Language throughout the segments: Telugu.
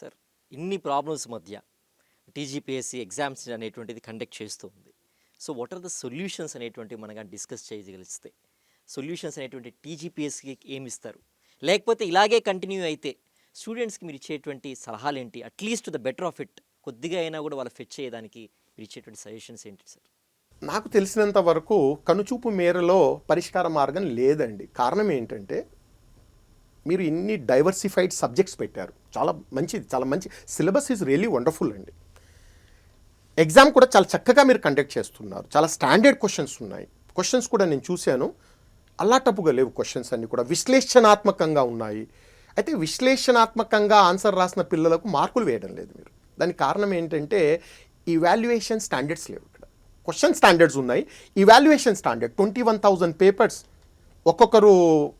సార్. ఇన్ని ప్రాబ్లమ్స్ మధ్య టీజీపీఎస్సీ ఎగ్జామ్స్ అనేటువంటిది కండక్ట్ చేస్తూ ఉంది. So what are the solutions అనేటువంటివి మనగా డిస్కస్ చేయగలిస్తే సొల్యూషన్స్ అనేటువంటి టీజీపీఎస్సీకి ఏమి ఇస్తారు? లేకపోతే ఇలాగే కంటిన్యూ అయితే స్టూడెంట్స్కి మీరు ఇచ్చేటువంటి సలహాలు ఏంటి at least the better of it కొద్దిగా అయినా కూడా వాళ్ళు ఫెచ్ చేయడానికి మీరు ఇచ్చేటువంటి సజెషన్స్ ఏంటి సార్? నాకు తెలిసినంత వరకు కనుచూపు మేరలో పరిష్కార మార్గం లేదండి. కారణం ఏంటంటే మీరు ఇన్ని డైవర్సిఫైడ్ సబ్జెక్ట్స్ పెట్టారు. చాలా మంచిది చాలా మంచి సిలబస్ ఈజ్ రియలీ వండర్ఫుల్ అండి. ఎగ్జామ్ కూడా చాలా చక్కగా మీరు కండక్ట్ చేస్తున్నారు. చాలా స్టాండర్డ్ క్వశ్చన్స్ ఉన్నాయి. క్వశ్చన్స్ కూడా నేను చూశాను. అల్లాటప్పుగా లేవు క్వశ్చన్స్ అన్ని కూడా. విశ్లేషణాత్మకంగా ఉన్నాయి. అయితే విశ్లేషణాత్మకంగా ఆన్సర్ రాసిన పిల్లలకు మార్కులు వేయడం లేదు మీరు. దానికి కారణం ఏంటంటే ఇవాల్యుయేషన్ స్టాండర్డ్స్ లేవు ఇక్కడ. క్వశ్చన్ స్టాండర్డ్స్ ఉన్నాయి. Evaluation standard twenty one thousand papers ఒక్కొక్కరు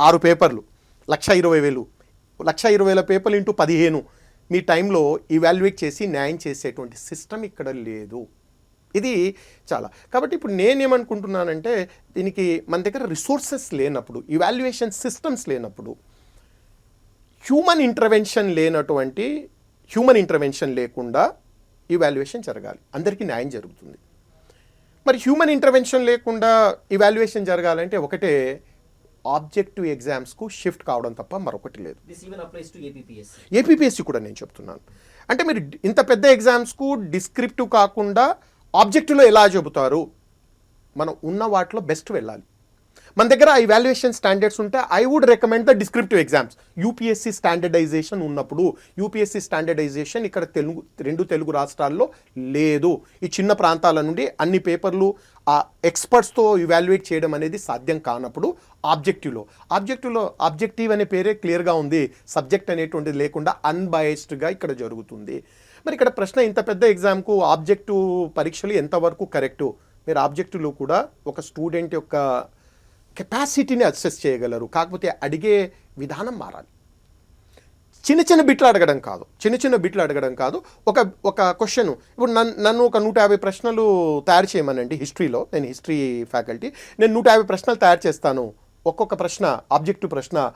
ఆరు పేపర్లు లక్ష ఇరవై వేలు. లక్ష ఇరవై వేల పేపర్లు ఇంటూ పదిహేను. మీ టైంలో ఇవాల్యుయేట్ చేసి న్యాయం చేసేటువంటి సిస్టమ్ ఇక్కడ లేదు. ఇది చాలా. కాబట్టి ఇప్పుడు నేనేమనుకుంటున్నానంటే దీనికి మన దగ్గర రిసోర్సెస్ లేనప్పుడు ఇవాల్యుయేషన్ సిస్టమ్స్ లేనప్పుడు హ్యూమన్ ఇంటర్వెన్షన్ లేనటువంటి హ్యూమన్ ఇంటర్వెన్షన్ లేకుండా ఇవాల్యుయేషన్ జరగాలి. అందరికీ న్యాయం జరుగుతుంది. మరి హ్యూమన్ ఇంటర్వెన్షన్ లేకుండా ఇవాల్యుయేషన్ జరగాలంటే ఒకటే ఆబ్జెక్టివ్ ఎగ్జామ్స్కు షిఫ్ట్ కావడం తప్ప మరొకటి లేదు. ఏపీపీఎస్సీ కూడా నేను చెప్తున్నాను. అంటే మీరు ఇంత పెద్ద ఎగ్జామ్స్కు డిస్క్రిప్టివ్ కాకుండా ఆబ్జెక్టివ్లో ఎలా చెబుతారు? మనం ఉన్న వాటిలో బెస్ట్ వెళ్ళాలి. మన దగ్గర ఈ వాల్యుయేషన్ స్టాండర్డ్స్ ఉంటే I would recommend the descriptive exams UPSC standardization ఉన్నప్పుడు యూపీఎస్సీ స్టాండర్డైజేషన్ ఇక్కడ తెలుగు రెండు తెలుగు రాష్ట్రాల్లో లేదు. ఈ చిన్న ప్రాంతాల నుండి అన్ని పేపర్లు ఆ ఎక్స్పర్ట్స్తో ఇవాల్యుయేట్ చేయడం అనేది సాధ్యం కానప్పుడు ఆబ్జెక్టివ్లో ఆబ్జెక్టివ్లో ఆబ్జెక్టివ్ అనే పేరే క్లియర్గా ఉంది. సబ్జెక్ట్ అనేటువంటిది లేకుండా అన్బయస్డ్గా ఇక్కడ జరుగుతుంది. మరి ఇక్కడ ప్రశ్న ఇంత పెద్ద ఎగ్జామ్కు ఆబ్జెక్టివ్ పరీక్షలు ఎంతవరకు కరెక్టు మీరు ఆబ్జెక్టివ్లో కూడా ఒక స్టూడెంట్ యొక్క కెపాసిటీని అసెస్ చేయగలరు. కాకపోతే అడిగే విధానం మారాలి. చిన్న చిన్న బిట్లు అడగడం కాదు. చిన్న చిన్న బిట్లు అడగడం కాదు. ఒక ఒక క్వశ్చన్ ఇప్పుడు నన్ను నన్ను ఒక నూట యాభై ప్రశ్నలు తయారు చేయమనండి హిస్టరీలో. నేను హిస్టరీ ఫ్యాకల్టీ. నేను నూట యాభై ప్రశ్నలు తయారు చేస్తాను. ఒక్కొక్క ప్రశ్న ఆబ్జెక్టివ్ ప్రశ్న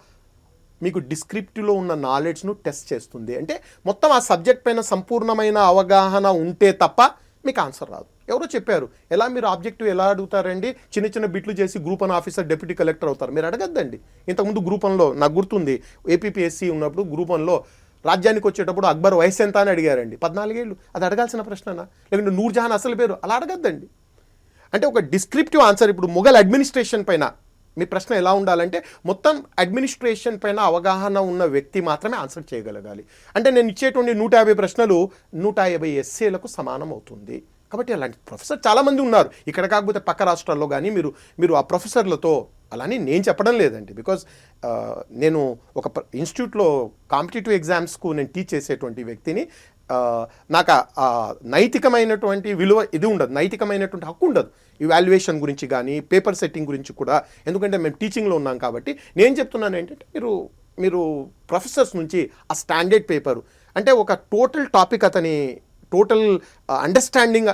మీకు డిస్క్రిప్టివ్లో ఉన్న నాలెడ్జ్ను టెస్ట్ చేస్తుంది. అంటే మొత్తం ఆ సబ్జెక్ట్ పైన సంపూర్ణమైన అవగాహన ఉంటే తప్ప మీకు ఆన్సర్ రాదు. ఎవరో చెప్పారు ఎలా మీరు ఆబ్జెక్టివ్ ఎలా అడుగుతారండి? చిన్న చిన్న బిట్లు చేసి group one officer deputy collector అవుతారు. మీరు అడగద్దండి. ఇంతకుముందు గ్రూప్ వన్లో నాకు గుర్తుంది ఏపీపీఎస్సీ ఉన్నప్పుడు గ్రూప్ వన్లో రాజ్యానికి వచ్చేటప్పుడు అక్బర్ వయసు ఎంత అని అడిగారండి. పద్నాలుగేళ్ళు. అది అడగాల్సిన ప్రశ్ననా? లేకుంటే నూర్జహాన్ అసలు పేరు? అలా అడగద్దండి. అంటే ఒక డిస్క్రిప్టివ్ ఆన్సర్ ఇప్పుడు మొఘల్ అడ్మినిస్ట్రేషన్ పైన మీ ప్రశ్న ఎలా ఉండాలంటే మొత్తం అడ్మినిస్ట్రేషన్ పైన అవగాహన ఉన్న వ్యక్తి మాత్రమే ఆన్సర్ చేయగలగాలి. అంటే నేను ఇచ్చేటువంటి నూట యాభై ప్రశ్నలు నూట యాభై ఎస్ఏలకు సమానం అవుతుంది. కాబట్టి అలాంటి ప్రొఫెసర్ చాలామంది ఉన్నారు. ఇక్కడ కాకపోతే పక్క రాష్ట్రాల్లో కానీ మీరు మీరు ఆ ప్రొఫెసర్లతో అలానే నేను చెప్పడం లేదండి. బికాజ్ uh, నేను ఒక ఇన్స్టిట్యూట్లో కాంపిటేటివ్ ఎగ్జామ్స్కు నేను టీచ్ చేసేటువంటి వ్యక్తిని నాకు నైతికమైనటువంటి విలువ ఇది ఉండదు. నైతికమైనటువంటి హక్కు ఉండదు. ఇవాల్యుయేషన్ గురించి కానీ పేపర్ సెట్టింగ్ గురించి కూడా. ఎందుకంటే మేము టీచింగ్లో ఉన్నాం కాబట్టి నేను చెప్తున్నాను ఏంటంటే మీరు మీరు ప్రొఫెసర్స్ నుంచి ఆ స్టాండర్డ్ పేపర్ అంటే ఒక టోటల్ టాపిక్ అతని టోటల్ అండర్స్టాండింగ్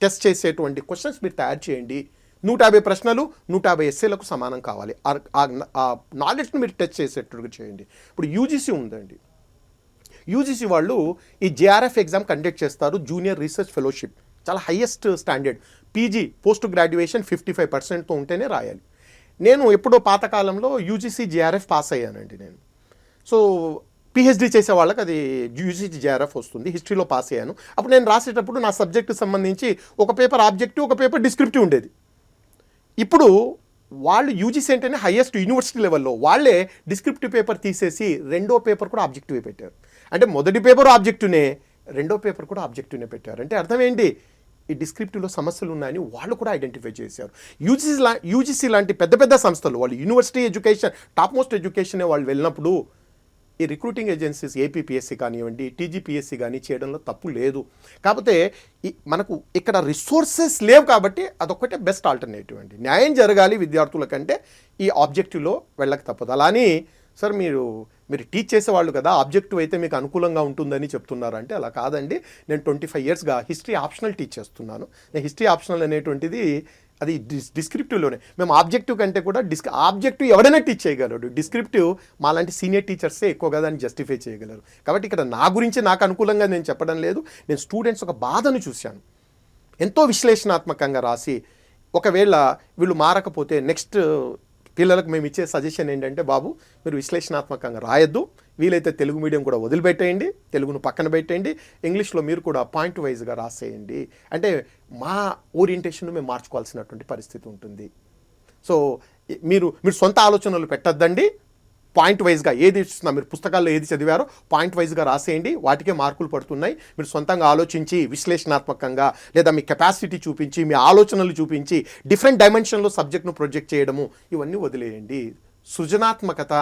టెస్ట్ చేసేటువంటి క్వశ్చన్స్ మీరు తయారు చేయండి. నూట యాభై ప్రశ్నలు నూట యాభై ఎస్ఏలకు సమానం కావాలి. ఆ- ఆ- ఆ నాలెడ్జ్ని మీరు టెస్ట్ చేసేటట్టుగా చేయండి. ఇప్పుడు యూజీసీ ఉందండి. యూజీసీ వాళ్ళు ఈ జేఆర్ఎఫ్ ఎగ్జామ్ కండక్ట్ చేస్తారు జూనియర్ రీసెర్చ్ ఫెలోషిప్ చాలా highest standard PG post graduation fifty five పర్సెంట్తో ఉంటేనే రాయాలి. నేను ఎప్పుడో పాతకాలంలో యూజీసీ జేఆర్ఎఫ్ పాస్ అయ్యానండి నేను. సో పిహెచ్డి చేసే వాళ్ళకి అది యూజీసీ జేఆర్ఎఫ్ వస్తుంది హిస్టరీలో పాస్ అయ్యాను. అప్పుడు నేను రాసేటప్పుడు నా సబ్జెక్టు సంబంధించి ఒక పేపర్ ఆబ్జెక్టివ్ ఒక పేపర్ డిస్క్రిప్టివ్ ఉండేది. ఇప్పుడు వాళ్ళు యూజీసీ అంటేనే హయ్యెస్ట్ యూనివర్సిటీ లెవెల్లో వాళ్ళే డిస్క్రిప్టివ్ పేపర్ తీసేసి రెండో పేపర్ కూడా ఆబ్జెక్టివ్ పెట్టారు. అంటే మొదటి పేపర్ ఆబ్జెక్టునే రెండో పేపర్ కూడా ఆబ్జెక్టివ్నే పెట్టారు. అంటే అర్థం ఏంటి? ఈ డిస్క్రిప్టివ్లో సమస్యలు ఉన్నాయని వాళ్ళు కూడా ఐడెంటిఫై చేశారు. యూజీసీ లా యూజీసీ లాంటి పెద్ద పెద్ద సంస్థలు వాళ్ళు university education top most education వాళ్ళు వెళ్ళినప్పుడు ఈ రిక్రూటింగ్ ఏజెన్సీస్ ఏపీపీఎస్సీ కానివ్వండి టీజీపీఎస్సీ కానీ చేయడంలో తప్పు లేదు. కాకపోతే ఈ మనకు ఇక్కడ రిసోర్సెస్ లేవు కాబట్టి అదొక్కటే బెస్ట్ ఆల్టర్నేటివ్ అండి. న్యాయం జరగాలి విద్యార్థుల కంటే ఈ ఆబ్జెక్టివ్లో వెళ్ళక తప్పదు. అలాని సార్ మీరు మీరు టీచ్ చేసేవాళ్ళు కదా ఆబ్జెక్టివ్ అయితే మీకు అనుకూలంగా ఉంటుందని చెప్తున్నారంటే అలా కాదండి. నేను ట్వంటీ ఫైవ్ ఇయర్స్గా హిస్టరీ ఆప్షనల్ టీచ్ చేస్తున్నాను. నేను హిస్టరీ ఆప్షనల్ అనేటువంటిది అది డిస్ డిస్క్రిప్టివ్లోనే మేము ఆబ్జెక్టివ్ కంటే కూడా డిస్క్ ఆబ్జెక్టివ్ ఎవడైనా టీచ్ చేయగలడు. డిస్క్రిప్టివ్ మాలాంటి సీనియర్ టీచర్సే ఎక్కువగా దాన్ని జస్టిఫై చేయగలరు. కాబట్టి ఇక్కడ నా గురించి నాకు అనుకూలంగా నేను చెప్పడం లేదు. నేను స్టూడెంట్స్ ఒక బాధను చూశాను. ఎంతో విశ్లేషణాత్మకంగా రాసి ఒకవేళ వీళ్ళు మారకపోతే నెక్స్ట్ పిల్లలకు మేము ఇచ్చే సజెషన్ ఏంటంటే బాబు మీరు విశ్లేషణాత్మకంగా రాయొద్దు. వీలైతే తెలుగు మీడియం కూడా వదిలిపెట్టేయండి. తెలుగును పక్కన పెట్టేయండి. ఇంగ్లీష్లో మీరు కూడా పాయింట్ వైజ్గా రాసేయండి. అంటే మా ఓరియంటేషన్ను మేము మార్చుకోవాల్సినటువంటి పరిస్థితి ఉంటుంది. సో మీరు మీరు సొంత ఆలోచనలు పెట్టద్దండి. పాయింట్ వైజ్గా ఏది ఇస్తున్నా మీరు పుస్తకాల్లో ఏది చదివారో పాయింట్ వైజ్గా రాసేయండి. వాటికే మార్కులు పడుతున్నాయి. మీరు సొంతంగా ఆలోచించి విశ్లేషణాత్మకంగా లేదా మీ కెపాసిటీ చూపించి మీ ఆలోచనలు చూపించి డిఫరెంట్ డైమెన్షన్లో సబ్జెక్ట్ను ప్రొజెక్ట్ చేయడము ఇవన్నీ వదిలేయండి. సృజనాత్మకత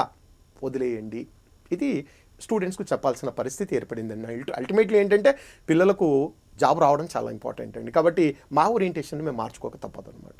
వదిలేయండి. ఇది స్టూడెంట్స్కు చెప్పాల్సిన పరిస్థితి ఏర్పడిందండి. అల్టిమేట్లీ ఏంటంటే పిల్లలకు జాబ్ రావడం చాలా ఇంపార్టెంట్ అండి. కాబట్టి మా ఓరియంటేషన్ మేము మార్చుకోక తప్పదు అనమాట